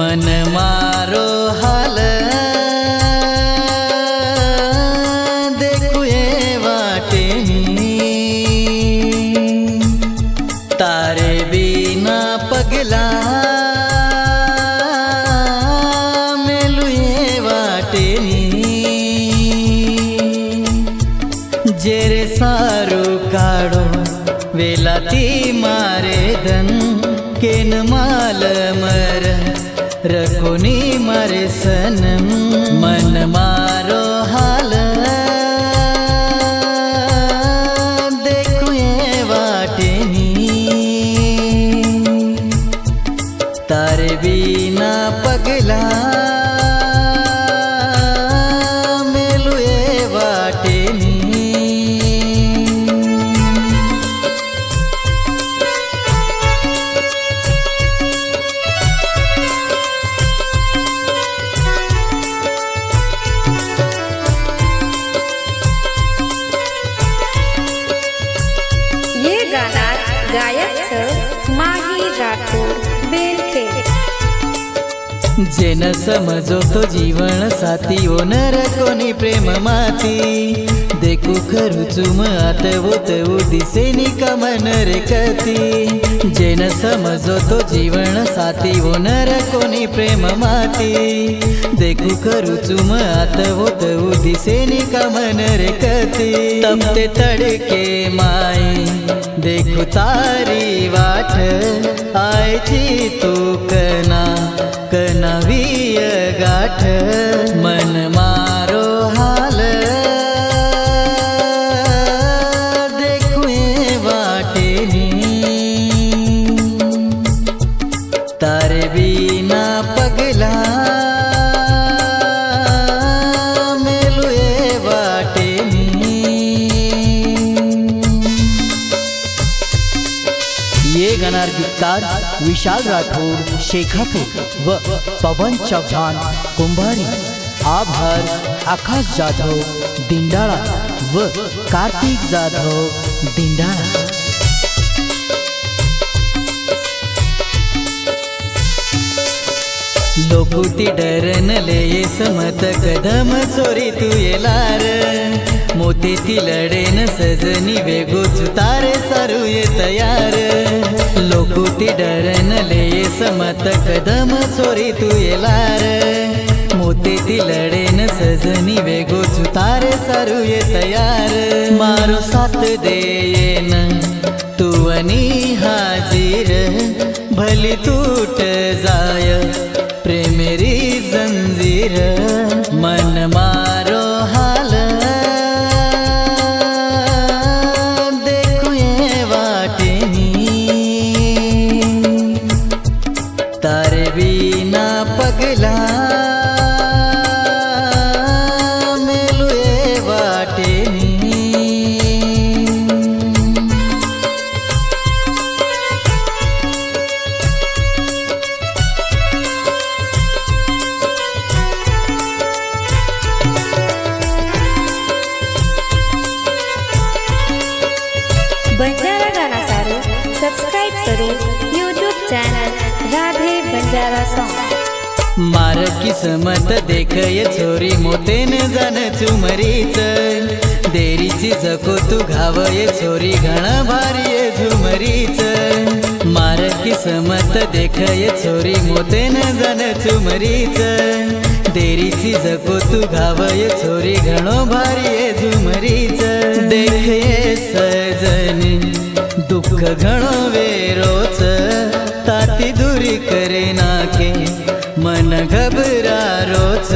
मन मारो हाल। देखू ये वाटे तारे बिना पगला। मेलू ये वाटे जेरे सारू काढो वेलाती मारे धन केन माल मर रकोनी मारे सनम मन मारो हाल। देखू ये वाटेनी। तारे बिना पगला जेन समजो तो जीवन साथी ओनर कोणी प्रेम माती. देखू खरू चुम आतवो तवो दिसेनी कमन रे कती. जेन समजो तो जीवन साथी ओनर कोणी प्रेम माती. देखू खरू चुम आतवो तवो दिसेनी कमन रे कती. तमते तडके माई देखू तारी वाट आयची तू कना. गणार विशाल राठोड शेखापूर व पवन चव्हाण कुंभारी आभार आकाश जाधव दिंडाळा व कार्तिक जाधव दिंडाळा. लोकुती डरन ले समत कदम चोरी तू येलार. मोती ती लढेन सजनी वेगो चुतारे सारू ये तयार. लोकुती डरन ले समत कदम चोरी तू येलार. मोती ती लढेन सजनी वेगो चुतारे सारू ये तयार. मारो साथ देयेन तू आणि हाजीर भली तू बंजारा गाना सारू सब्सक्राइब करू YouTube channel Radhe Banjara song मार किस्मत देख ये छोरी मोते मोतेन जन चुमरीच देरीची जको तू घाव ये छोरी घण भारी ये झुमरीच. मार किस्मत देख ये छोरी मोते मोतेन जन चुमरीच देरीची जगो तू घाव ये छोरी घणो भारी ये झुमरीच. देखये सर दुःख घणो वेरोच ताती दुरी करे ना नाके मन घबरा रोच.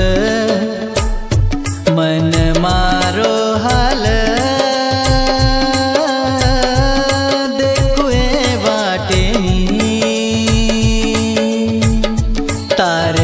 मन मारो हाल देखुए बाटे तारे